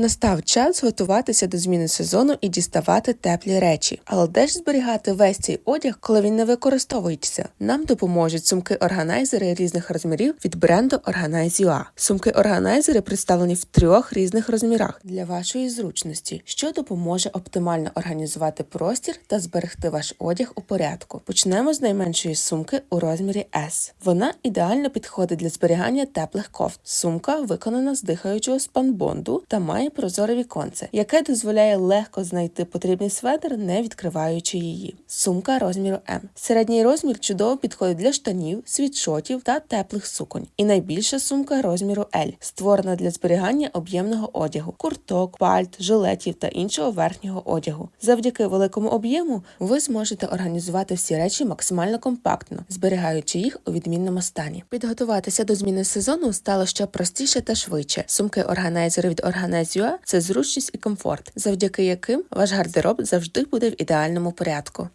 Настав час готуватися до зміни сезону і діставати теплі речі. Але де ж зберігати весь цей одяг, коли він не використовується? Нам допоможуть сумки-органайзери різних розмірів від бренду Organize.ua. Сумки-органайзери представлені в трьох різних розмірах для вашої зручності, що допоможе оптимально організувати простір та зберегти ваш одяг у порядку. Почнемо з найменшої сумки у розмірі S. Вона ідеально підходить для зберігання теплих кофт. Сумка виконана з дихаючого спанбонду та має прозоре віконце, яке дозволяє легко знайти потрібний светр, не відкриваючи її. Сумка розміру М. Середній розмір чудово підходить для штанів, світшотів та теплих суконь. І найбільша сумка розміру L, створена для зберігання об'ємного одягу, курток, пальт, жилетів та іншого верхнього одягу. Завдяки великому об'єму ви зможете організувати всі речі максимально компактно, зберігаючи їх у відмінному стані. Підготуватися до зміни сезону стало ще простіше та швидше. Сумки органайзери від Organize.ua – це зручність і комфорт, завдяки яким ваш гардероб завжди буде в ідеальному порядку.